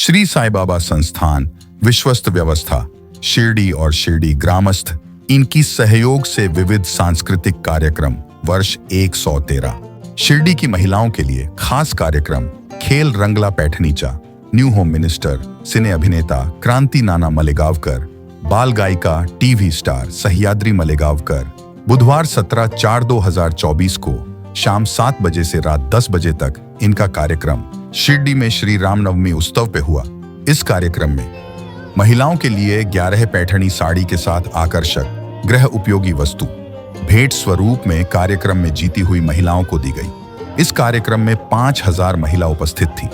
श्री साई बाबा संस्थान, विश्वस्त व्यवस्था, शिरडी और शिरडी ग्रामस्थ, इनकी सहयोग से विविध सांस्कृतिक कार्यक्रम, वर्ष 113 शिरडी की महिलाओं के लिए खास कार्यक्रम, खेल रंगला पैठनीचा, न्यू होम मिनिस्टर, सिने अभिनेता क्रांति नाना मलेगावकर, बाल गायिका टीवी स्टार सह्याद्री मलेगावकर। बुधवार 17 चार 2024 को शाम सात बजे से रात 10 बजे तक इनका कार्यक्रम शिरडी में श्री रामनवमी उत्सव पे हुआ। इस कार्यक्रम में महिलाओं के लिए ग्यारह पैठणी साड़ी के साथ आकर्षक गृह उपयोगी वस्तु, भेंट स्वरूप में कार्यक्रम में जीती हुई महिलाओं को दी गई। इस कार्यक्रम में पाँच हज़ार महिला उपस्थित थी।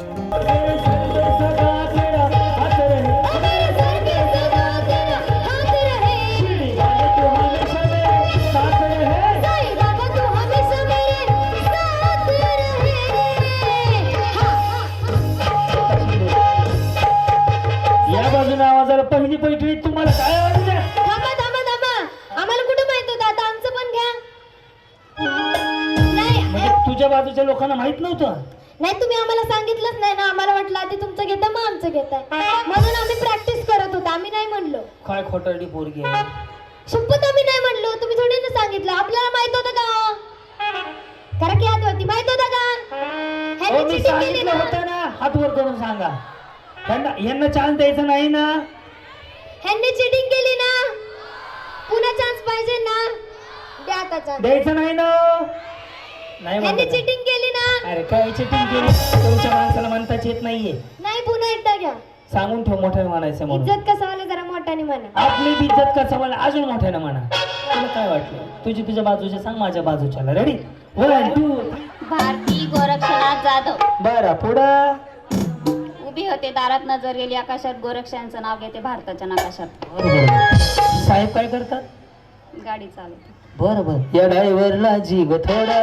पहिली पैठणी तुम्हाला काय वाटतं थांबा थांबा थांबा. आम्हाला कुठं माहीत होतं? आता आमचं पण घ्या. नाही म्हणजे तुझ्या बाजूच्या लोकांना माहीत नव्हतं? नाही तुम्ही आम्हाला सांगितलंच नाही ना. आम्हाला वाटलं आधी तुमचं घेता मग आमचं घेताय. म्हणून आम्ही प्रॅक्टिस करत होतो. आम्ही नाही म्हणलो. काय खोटारडी पोरगी आहे. शपथ आम्ही नाही म्हणलो. तुम्ही थोडी ना सांगितलं. आपल्याला माहीत होतं का? करा की हात वरती माहीत होतं का? हो ह्यांनी मी cheating केली सांगितलं ना. होतं ना. हात वर करून सांगा. त्यांना यांना चान्स द्यायचा नाही ना. ह्यांनी चिटिंग केली ना? पुन्हा चान्स पाहिजे ना? द्या आता चान्स द्यायचं नाही ना? नाही ह्यांनी म्हणत. चिटिंग केली ना? अरे काय चिटिंग केली? तुमच्या माणसाला म्हणताच येत नाहीये. नाही पुन्हा एकदा घ्या. सांगून ठेव मोठ्याने म्हणायचं म्हणून. इज्जत कसं आलं जरा मोठ्याने म्हणा. आपली इज्जत का समज अजून मोठ्यानं म्हणा. तुला काय वाटलं? तुझी तुझ्या बाजूच्या सांग माझ्या बाजूच्याला. Ready one two Bharati Gorakshnath Jadhav. बरं पुढं? होते दारात नजर गेली आकाशात गोरक्षांचं नाव घेते भारताच्या नकाशात. साहेब काय करतात? गाडी चालवते बर बर. या ड्रायव्हरला जीव थोडा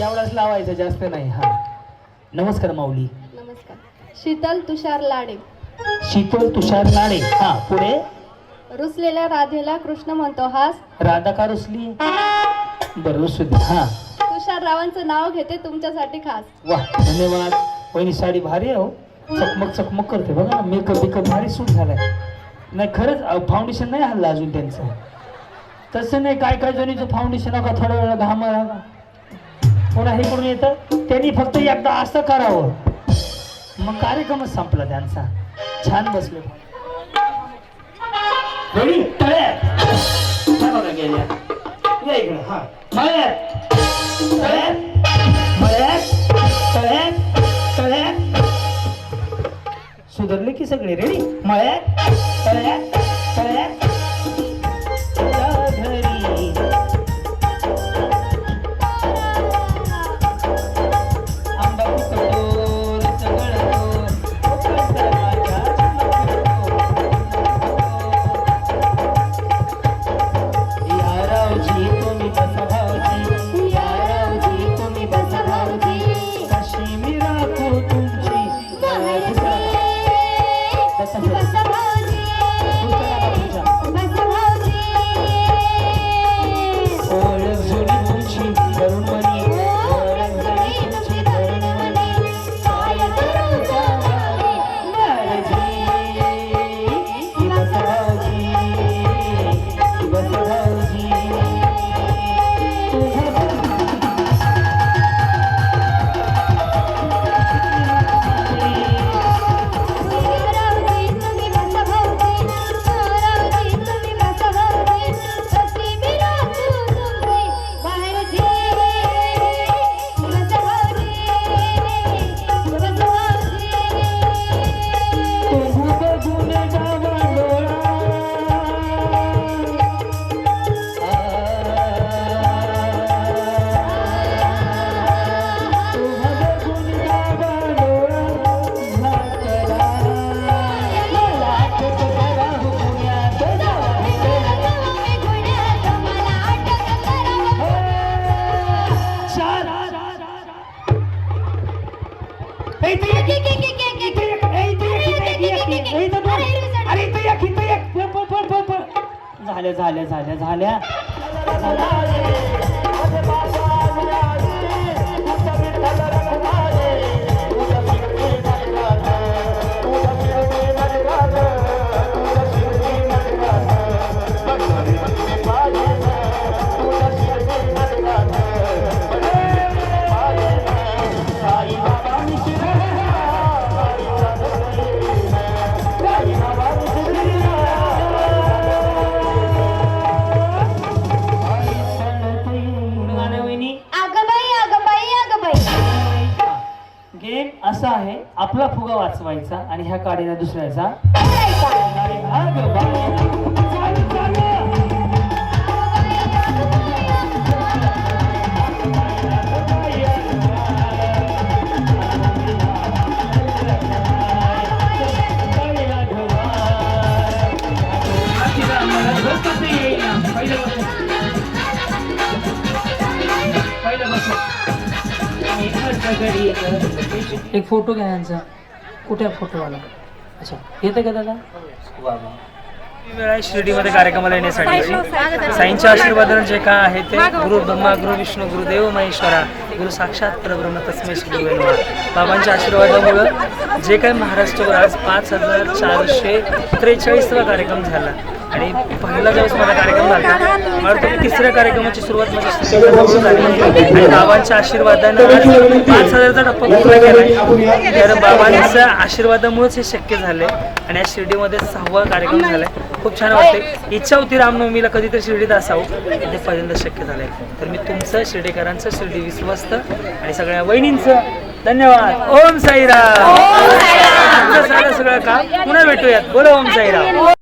एवढाच लावायचं जास्त नाही हा. नमस्कार माऊली. नमस्कार. शीतल तुषार लाडे. शीतल तुषार नाळे हा पुढे? रुसलेल्या राधेला कृष्ण म्हणतो हास. राधा का रुसली? बरं रुसू दे. हा. तुषार रावांचं नाव घेते तुमच्यासाठी खास. वा धन्यवाद. पहिली साडी भारी आहे हो. चकमक चकमक करते. बघा ना मेकअप बिकअप भारी सूट झालाय. नाही खरंच फाउंडेशन नाही हल्ला अजून त्यांचं. तसं नाही काय काय जणीचं फाउंडेशन नका थोड्या वेळा घाम पुन्हा हे करून येतं? त्यांनी फक्त एकदा असं करावं. मग कार्यक्रमच संपला त्यांचा. छान बसले. तळ्यात. गेल्या? या इकडं हा. मळ्यात सगळे रेडी? मळ्यात तळ्यात तळ्यात graças a झाल्या झाल्या झाल्या झाल्या आहे आपला फुगा वाचवायचा आणि ह्या काडीने दुसऱ्याचा एक फोटो घ्या यांचा. कुठे फोटोवाला? अच्छा येते का दादा शिर्डीमध्ये कार्यक्रमाला येण्यासाठी? साईंच्या आशीर्वादाने जे काय आहे ते गुरु ब्रह्मा गुरु विष्णू गुरुदेव महेश्वरा गुरु साक्षात परब्रह्म तस्मै श्री गुरुवे नमः. बाबांच्या आशीर्वादामुळं जे काही महाराष्ट्रावर आज पाच हजार चारशे त्रेचाळीसवा कार्यक्रम झाला. आणि पहिला ज्यावेळेस माझा कार्यक्रम झाला. की तिसऱ्या कार्यक्रमाची सुरुवात शिर्डीपासून झाली. आणि बाबांच्या आशीर्वादानं आज पाच हजारचा टप्पा पूर्ण केला तर बाबांच्या आशीर्वादामुळेच हे शक्य झाले आणि आज शिर्डीमध्ये सहावा कार्यक्रम झालाय. खूप छान वाटते इच्छा होती रामनवमीला कधीतरी शिर्डीत असावं. ते पहिल्यांदा शक्य झालंय. तर मी तुमचं शिर्डीकरांचं शिर्डी विश्वस्त आणि सगळ्या वहिनींचं धन्यवाद. ओम साईराम. तुमचं सारं सगळं काम. पुन्हा भेटूयात. बोला ओम साईराम.